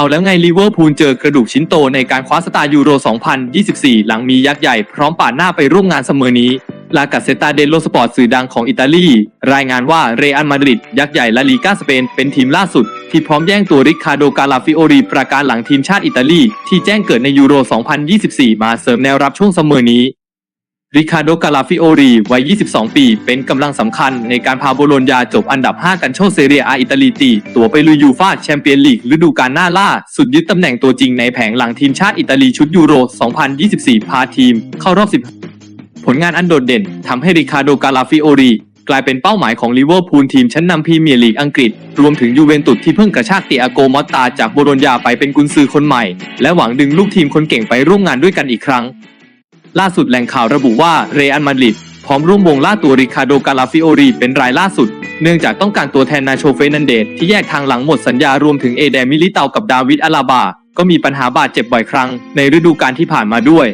เอาแล้วไงลิเวอร์พูลเจอกระดูกชิ้นโตในการคว้าสตาร์ยูโร 2024 หลังมียักษ์ใหญ่พร้อมป่าดหน้าไปร่วมงานเสมอนี้ ลากาเซตาเดโลสปอร์ตสื่อดังของอิตาลี รายงานว่าเรอัลมาดริดยักษ์ใหญ่ลาลีกาสเปนเป็นทีมล่าสุด ที่พร้อมแย่งตัวริคาโดกาลาฟิโอรีประการหลังทีมชาติอิตาลี ที่แจ้งเกิดในยูโร 2024 มาเสริมแนวรับช่วงเสมอนี้ ริคาโดกาลาฟิโอรีวัย 22 ปี เป็นกำลังสำคัญในการพาโบโลญญาจบอันดับ 5 กันโชเซเรียอาอิตาลีตี ตัวไปลุยยูฟาแชมเปี้ยนลีกฤดูกาลหน้าล่า สุดยึดตำแหน่งตัวจริงในแผงหลังทีมชาติอิตาลีชุดยูโร 2024 พาทีม เข้ารอบ 10 ผลงานอันโดดเด่นทำให้ริคาโดกาลาฟิโอรีกลายเป็นเป้าหมายของลิเวอร์พูลทีมชั้นนำพรีเมียร์ลีกอังกฤษ รวมถึงยูเวนตุสที่เพิ่งกระชากเตียโกมอตตาจากโบโลญญาไปเป็นกุนซือคนใหม่ และหวังดึงลูกทีมคนเก่งไปร่วมงานด้วยกันอีกครั้ง ล่าสุดแหล่งข่าวระบุว่าเรอัลมาดริดพร้อมร่วมวงล่าตัวริคาโดกาลาฟิโอรีเป็นรายล่าสุด เนื่องจากต้องการตัวแทนนาโชเฟนันเดตที่แยกทางหลังหมดสัญญารวมถึงเอเดมิลิเตากับดาวิดอาลาบา ก็มีปัญหาบาดเจ็บบ่อยครั้งในฤดูกาลที่ผ่านมาด้วย